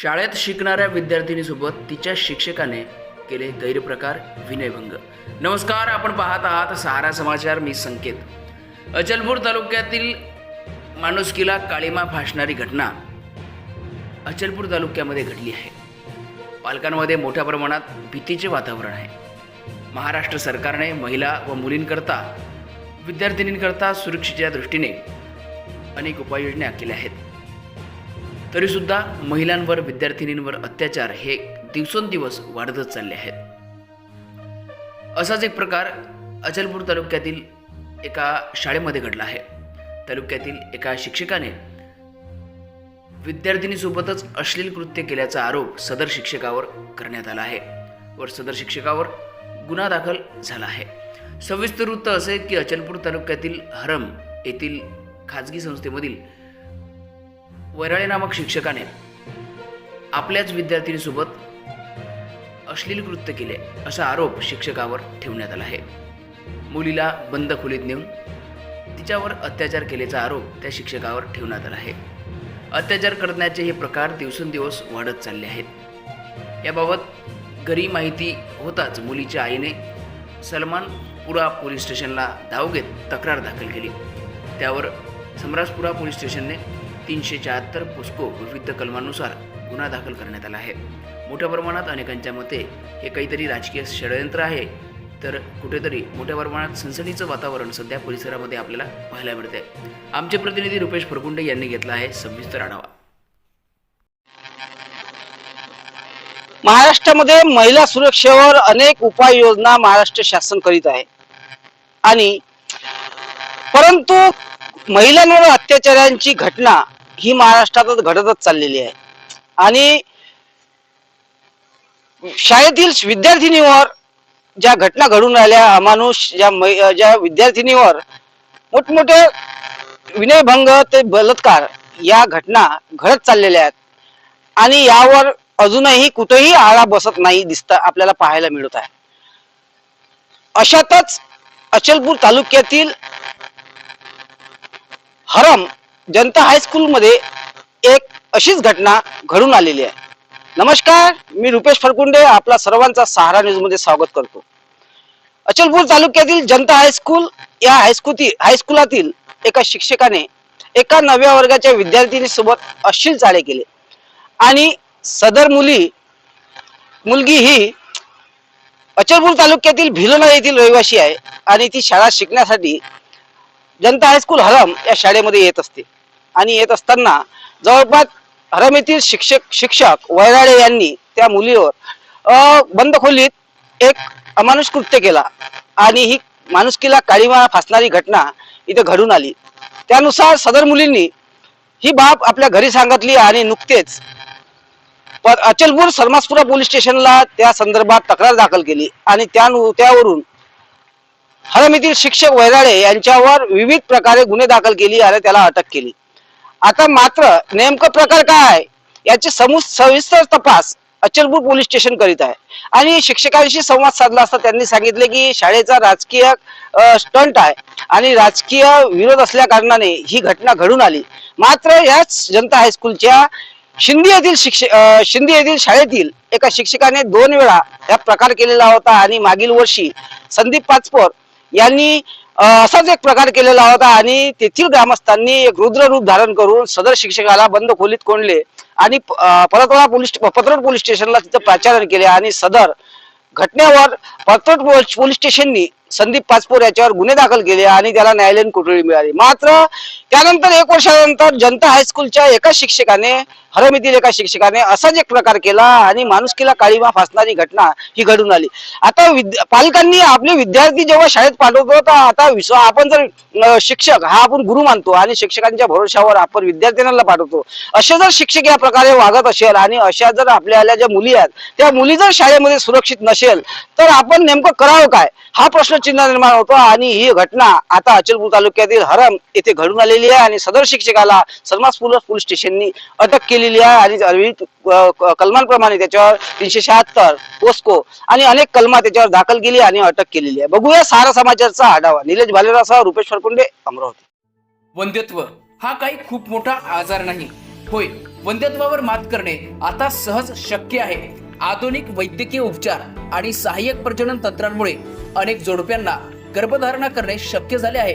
शाळेत शिकणाऱ्या विद्यार्थिनीसोबत तिच्या शिक्षकाने केले गैरप्रकार विनयभंग. नमस्कार आपण पाहत आहात सहारा समाचार मी संकेत. अचलपूर तालुक्यातील माणुसकीला काळीमा फासणारी घटना अचलपूर तालुक्यामध्ये घडली आहे. पालकांमध्ये मोठ्या प्रमाणात भीतीचे वातावरण आहे. महाराष्ट्र सरकारने महिला व मुलींकरता विद्यार्थिनींकरता सुरक्षेच्या दृष्टीने अनेक उपाययोजना केल्या आहेत. तरीसुद्धा महिलांवर विद्यार्थिनींवर अत्याचार हे दिवसेंदिवस वाढतच चालले आहेत. असाच एक प्रकार अचलपूर तालुक्यातील एका शाळेमध्ये घडला आहे. तालुक्यातील एका शिक्षकाने विद्यार्थिनीसोबतच अश्लील कृत्य केल्याचा आरोप सदर शिक्षकावर करण्यात आला आहे व सदर शिक्षकावर गुन्हा दाखल झाला आहे. सविस्तर वृत्त असे की अचलपूर तालुक्यातील हरम येथील खाजगी संस्थेमधील वैराळे नामक शिक्षकाने आपल्याच विद्यार्थिनीसोबत अश्लील कृत्य केले असा आरोप शिक्षकावर ठेवण्यात आला आहे. मुलीला बंद खोलीत नेऊन तिच्यावर अत्याचार केल्याचा आरोप त्या शिक्षकावर ठेवण्यात आला आहे. अत्याचार करण्याचे हे प्रकार दिवसेंदिवस वाढत चालले आहेत. याबाबत घरी माहिती होताच मुलीच्या आईने सलमानपुरा पोलीस स्टेशनला धाव घेत तक्रार दाखल केली. त्यावर समराजपुरा पोलीस स्टेशनने तीनशे शहात्तर पोस्को विविध कलमानुसार गुन्हा दाखल करण्यात आला आहे. मोठ्या प्रमाणात अनेकांच्या मते हे काहीतरी राजकीय षडयंत्र आहे. तर कुठेतरी मोठ्या प्रमाणात सनसनीचं वातावरण सध्या परिसरामध्ये आपल्याला पाहायला मिळते आमचे प्रतिनिधी रुपेश फरकुंडे यांनी घेतला आहे सविस्तर आढावा. महाराष्ट्रामध्ये महिला सुरक्षेवर अनेक उपाययोजना महाराष्ट्र शासन करीत आहे. आणि परंतु महिलांवर अत्याचारांची घटना ही महाराष्ट्रातच घडतच चाललेली आहे. आणि शाळेतील विद्यार्थिनीवर ज्या घटना घडून राहिल्या अमानुष ज्या ज्या विद्यार्थिनीवर मोठमोठे विनयभंग ते बलात्कार या घटना घडत चाललेल्या आहेत. आणि यावर अजूनही कुठेही आळा बसत नाही दिसत आपल्याला पाहायला मिळत आहे. अशातच अचलपूर तालुक्यातील हरम जनता हायस्कूल मध्ये एक अशीच घटना घडून आलेली आहे. नमस्कार मी रुपेश फरकुंडे आपला सर्वांचा सहारा न्यूजमध्ये स्वागत करतो. अचलपूर तालुक्यातील जनता हायस्कूल या हायस्कूल हायस्कुलातील एका शिक्षकाने एका नव्या वर्गाच्या विद्यार्थिनीसोबत अश्लील चाळे केले. आणि सदर मुली मुलगी ही अचलपूर तालुक्यातील भिलोना येथील रहिवासी आहे आणि ती शाळा शिकण्यासाठी जनता हायस्कूल हरम या शाळेमध्ये येत असते. आणि येत असताना जवळपास हरम येथील शिक्षक शिक्षक वैराळे यांनी त्या मुलीवर बंद खोलीत एक अमानुष कृत्य केला आणि ही माणुसकीला काळीमा फासणारी घटना इथे घडून आली. त्यानुसार सदर मुलींनी ही बाब आपल्या घरी सांगितली आणि नुकतेच अचलपूर सरमासपुरा पोलीस स्टेशनला त्या संदर्भात तक्रार दाखल केली आणि त्या त्यावरून हरम येथील शिक्षक वैराळे यांच्यावर विविध प्रकारे गुन्हे दाखल केली आणि त्याला अटक केली. आता मात्र नेमकं प्रकार काय? आहे याचे समू सविस्तर तपास अचलपूर पोलीस स्टेशन करीत आहे. आणि शिक्षकांशी संवाद साधला असता त्यांनी सांगितले की शाळेचा राजकीय स्टंट आहे आणि राजकीय विरोध असल्या कारणाने ही घटना घडून आली. मात्र याच जनता हायस्कूलच्या शिंदे येथील शिक्षक शिंदे येथील शाळेतील एका शिक्षकाने दोन वेळा हा प्रकार केलेला होता आणि मागील वर्षी संदीप पाचपोर यांनी असाच एक प्रकार केलेला होता आणि तेथील ग्रामस्थांनी एक रुद्र रूप धारण करून सदर शिक्षकाला बंद खोलीत कोंडले आणि परतवाडा पोलीस पत्रड पोलीस स्टेशनला तिथं प्राचारण केले आणि सदर घटनेवर परतोट पोलीस स्टेशननी संदीप पाचपोर याच्यावर गुन्हे दाखल केले आणि त्याला न्यायालयीन कोठडी मिळाली. मात्र त्यानंतर एक वर्षानंतर जनता हायस्कूलच्या एका शिक्षकाने हरम एका शिक्षकाने असाच एक प्रकार केला आणि माणुसकीला काळीमा फासणारी घटना ही घडून आली. आता विद्या- पालकांनी आपले विद्यार्थी जेव्हा शाळेत पाठवतो तर आता विश्व आपण जर शिक्षक हा आपण गुरु मानतो आणि शिक्षकांच्या भरोशावर आपण विद्यार्थ्यांना पाठवतो. असे जर शिक्षक या प्रकारे वागत असेल आणि अशा जर आपल्याला ज्या मुली आहेत त्या मुली जर शाळेमध्ये सुरक्षित नसेल तर आपण नेमकं करावं काय? हा प्रश्नचिन्ह निर्माण होतो आणि ही घटना आता अचलपूर तालुक्यातील हरम येथे घडून आलेली केलेली आहे आणि सदर शिक्षकाला सलमास पोलीस पोलीस स्टेशननी अटक केलेली आहे. आणि कलमांप्रमाणे त्याच्यावर तीनशे शहात्तर पोस्को आणि अनेक कलमा त्याच्यावर दाखल केली आणि अटक केलेली आहे. बघूया सारा समाचारचा आढावा. निलेश भालेरासह रुपेश फरकुंडे अमरावती. वंध्यत्व हा काही खूप मोठा आजार नाही. होय वंध्यत्वावर मात करणे आता सहज शक्य आहे. आधुनिक वैद्यकीय उपचार आणि सहाय्यक प्रजनन तंत्रांमुळे अनेक जोडप्यांना गर्भधारणा करणे शक्य झाले आहे.